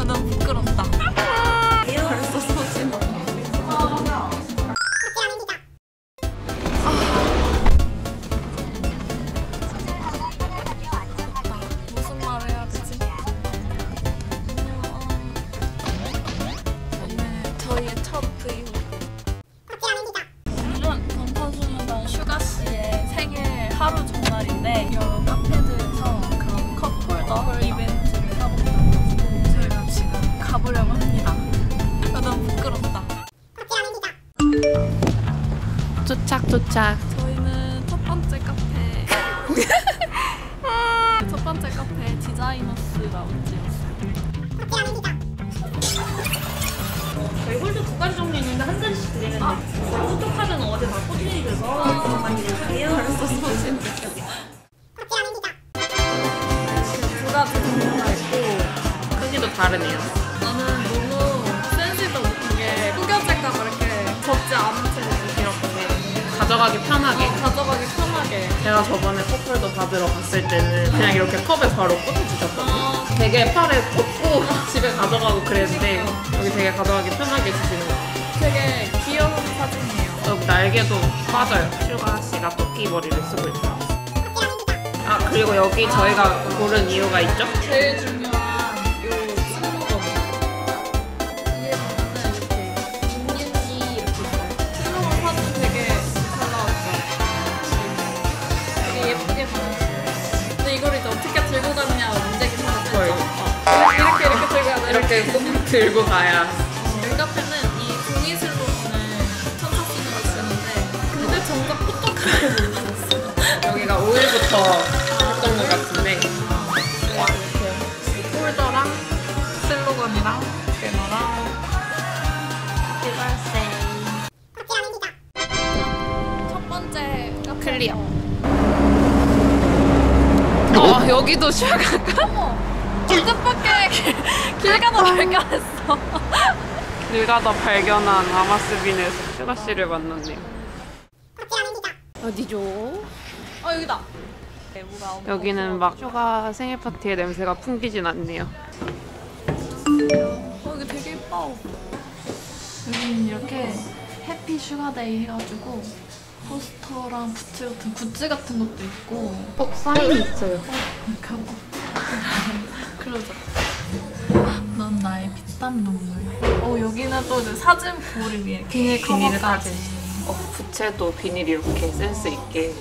아, 너무 부끄럽다. 벌써 소진. 말 해야 되지? 오늘 저희의 첫 브이로그. 도착 도착. 저희는 첫 번째 카페. 첫 번째 카페 디자이너스 라운지였어요. 저희 홀도 두 가지 종류 있는데 한 잔씩 드리는데 포토카드는 어제 다 포진이 돼서 많이 드릴게요. 소진. 두 가지 종류가 있고 크기도 다르네요. 제가 저번에 컵홀더 받으러 갔을 때는 그냥 이렇게 컵에 바로 꽂아주셨거든요. 되게 팔에 꽂고 집에 가져가고 그랬는데 여기 되게 가져가기 편하게 주시는 것 같아요. 되게 귀여운 사진이에요. 여기 날개도 빠져요. 슈가 씨가 토끼 머리를 쓰고 있어요. 아 그리고 여기 저희가 고른 이유가 있죠? 제일 중 들고 가야. 저희 카페는 이 종이 슬로건을 천사순으로 쓰는데 근데 정작 몰랐어요. 여기가 5일부터 했던 것 같은데. 이렇게 폴더랑 슬로건이랑 배너랑 첫 번째 클리어. 어 여기도 슈가가 어머 진짜밖에 길 가다 발견했어 길 가다 발견한 아마스빈에서 슈가 씨를 만났네요. 어디죠? 어 여기다 여기는 막 슈가 생일 파티의 냄새가 풍기진 않네요. 어 여기 되게 예뻐 여기는 이렇게 해피 슈가데이 해가지고 포스터랑 부츠 같은 굿즈 같은 것도 있고 어 사인 있어요. 가보 그러자 넌 나의 피땀 눈물 어 여기는 또 이제 사진 보호를 위해 비닐 비닐 커버까지 어 부채도 비닐 이렇게 센스 있게.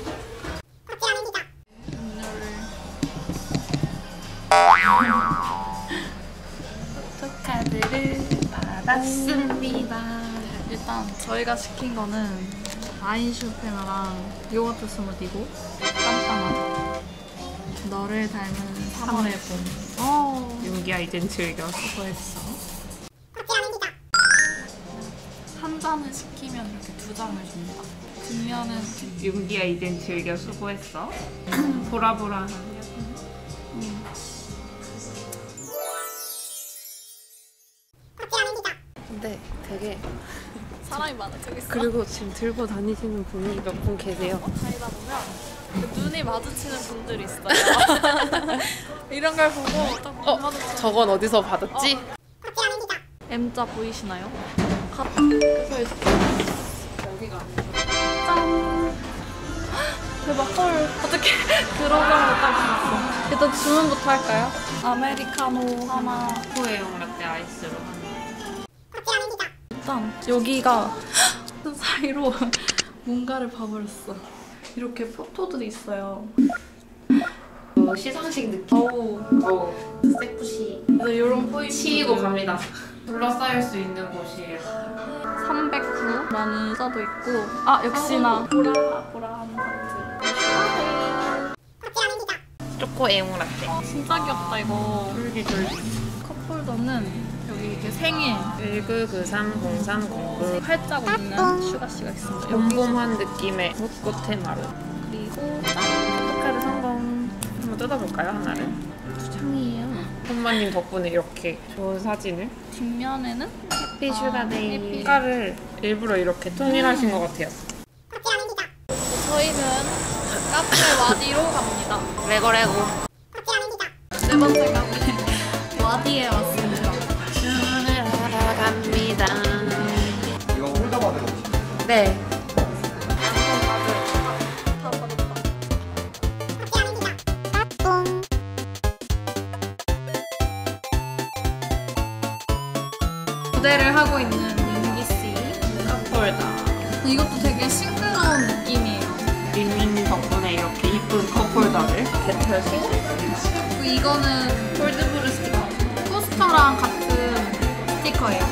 포토카드를 받았습니다. 일단 저희가 시킨 거는 아인슈 페나랑 요거트 스무디고 깜깜하다. 너를 닮은 3월의 봄. 어, 윤기야 이젠 즐겨. 수고했어. 한 잔을 시키면 이렇게 두 장을 줍니다. 뒷면은 윤기야 이젠 즐겨 수고했어. 보라보라. 근데 되게 사람이 많아지고 있어. 그리고 지금 들고 다니시는 분이 몇 분 계세요. 다니다 보면 그 눈이 마주치는 분들이 있어요. 이런 걸 보고 딱 어. 저건 어디서 받았지? M자 보이시나요? 가... 그래서 이제 여기가 짠! 대박 헐 어떻게 들어가는 거딱 봤어 일단 주문부터 할까요? 아메리카노 하나 코에용 라떼 아이스로. 일단 여기가 사이로 뭔가를 봐버렸어 이렇게 포토들이 있어요 어, 시상식 느낌. 어우 어, 세푸시. 그래서 이런 포인트 치이고 갑니다. 둘러싸일 수 있는 곳이에요. 309라는 써도 있고 아 역시나 보라 보라 하는 하트 초코에용 라떼. 진짜 귀엽다 이거 쫄깃쫄깃. 컵홀더는 여기 이렇게 생일 19930309 팔자고 있는 슈가씨가 있습니다 봄봄한 느낌의 벚꽃 테마로. 그리고 짠 포토카드 성공. 한번 뜯어볼까요, 하나를? 두 장이에요 엄마님 덕분에 이렇게 좋은 사진을. 뒷면에는 해피 슈가데이. 해피. 색깔을 일부러 이렇게 통일하신 것 같아요. 저희는 카페 와디로 갑니다 레고레고. 네 번째 카페 와디에 왔습니다 네. 무대를 하고 있는 민기 씨. 컵홀더. 이것도 되게 싱그러운 느낌이에요. 민민 덕분에 이렇게 이쁜 컵홀더를 겟할 수 있어요. 그리고 이거는 폴드브루 스티커. 포스터랑 같은 스티커예요.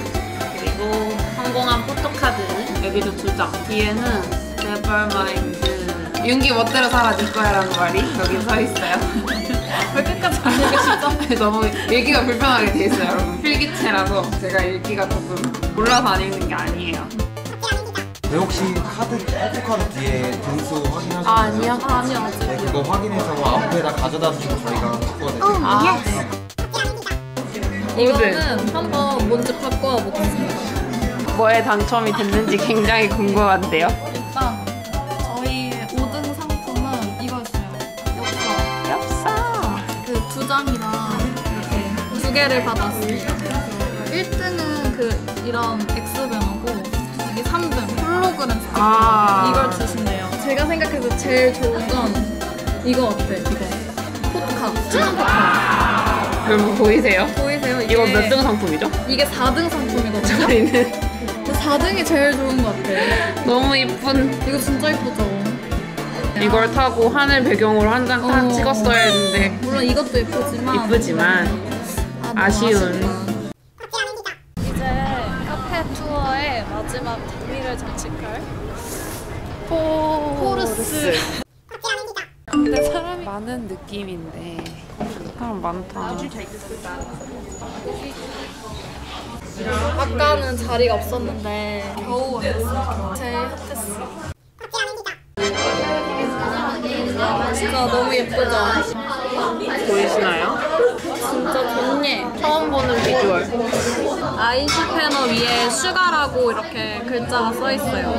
그리고 성공한 포토카드 여기도 두 장. 뒤에는 Nevermind. 윤기 멋대로 살아 네 거야라는 말이 여기 써 있어요. 왜 끝까지 안 읽으시죠? 너무 읽기가 불편하게 돼 있어요, 여러분. 필기체라서 제가 읽기가 조금 몰라서 안 읽는 게 아니에요. 네, 혹시 카드, 포토카드 뒤에 등수 확인하셨나요? 아, 아니요. 아, 아니요, 아직. 네, 그거 확인해서 앞에다 가져다 주시고 저희가 바꿔드릴게요. 아, 이거는 한번 먼저 바꿔 보겠습니다. 뭐에 당첨이 됐는지 굉장히 궁금한데요. 일단 저희 5등 상품은 이거였어요. 엽서. 엽서. 그 두 장이랑 이렇게 두 개를 받았습니다. 1등은 그 이런 X배너고 이게 3등 홀로그램 스티커 아. 이걸 주신대요. 제가 생각해서 제일 좋은 건 이거 어때? 이거 포토카 춘한 포토카 여러분 보이세요? 보이세요? 이게 이거 몇 등 상품이죠? 이게 4등 상품이거든요. 저희는 4등이 제일 좋은 것 같아. 너무 이쁜 이거 진짜 이쁘죠? 이걸 타고 하늘 배경으로 한 장 딱 어. 찍었어야 했는데 물론 이것도 예쁘지만 이쁘지만 아, 너무 아쉬운. 아쉽다. 이제 카페 투어의 마지막 재미를 장식할 포르스. 근데 사람이 많은 느낌인데 사람 많다. 아까는 자리가 없었는데 겨우 왔어. 제일 핫했어. 진짜 너무 예쁘죠? 보이시나요? 진짜 좋네. 처음 보는 비주얼. 아이슈패너 위에 슈가라고 이렇게 글자가 써 있어요.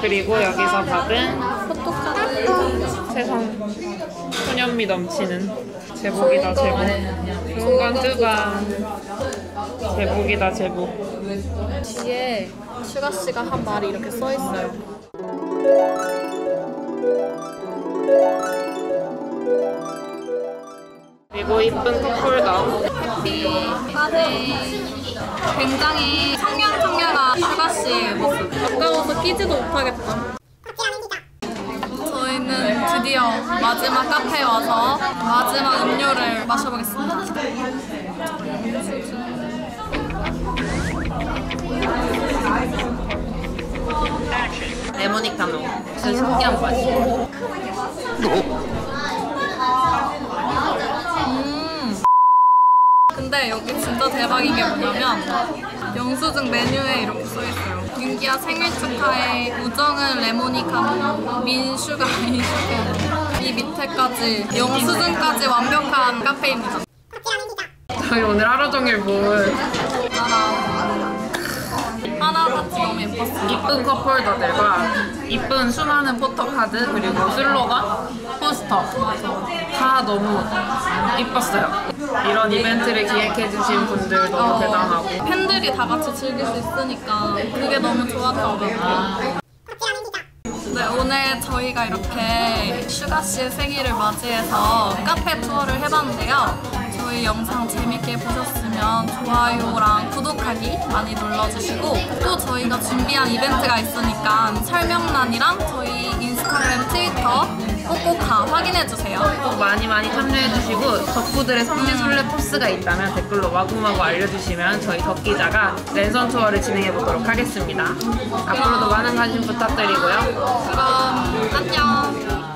그리고 여기서 받은 포토카드. 세상 소년미 넘치는 제복이다 제복. 건 뚜강. 제복이다 제복. 뒤에 슈가 씨가 한 말이 이렇게 써 있어요. 그리고 이쁜 컵홀더. 해피 하네. 굉장히 청량청량한 슈가 씨의 모습. 아까워서 끼지도 못하겠다. 저희는 드디어 마지막 카페에 와서 마지막 음료를 마셔보겠습니다. 레모니카노. 진짜 신기한 맛이. 음. 근데 여기 진짜 대박인 게 뭐냐면 영수증 메뉴에 이렇게 써 있어요. 윤기야 생일 축하해. 우정은 레모니카노, 민슈가 인슈가. 이 밑에까지 영수증까지 완벽한 카페입니다. 저희 오늘 하루 종일 뭘 같이 너무 예뻤어요. 이쁜 컵홀더들과 이쁜 수많은 포토카드 그리고 슬로건, 포스터 다 너무 이뻤어요. 이런 이벤트를 기획해주신 분들 너무 어, 대단하고 팬들이 다 같이 즐길 수 있으니까 그게 너무 좋았더라고요. 네, 오늘 저희가 이렇게 슈가 씨의 생일을 맞이해서 카페 투어를 해봤는데요. 저희 영상 재밌게 보셨으면 좋아요랑 구독하기 많이 눌러주시고 또 저희가 준비한 이벤트가 있으니까 설명란이랑 저희 인스타그램, 트위터 꼭꼭 다 확인해주세요. 꼭 많이 많이 참여해주시고 덕후들의 성지순례 포스가 있다면 댓글로 마구마구 알려주시면 저희 덕기자가 랜선 투어를 진행해보도록 하겠습니다. 앞으로도 많은 관심 부탁드리고요. 그럼 안녕.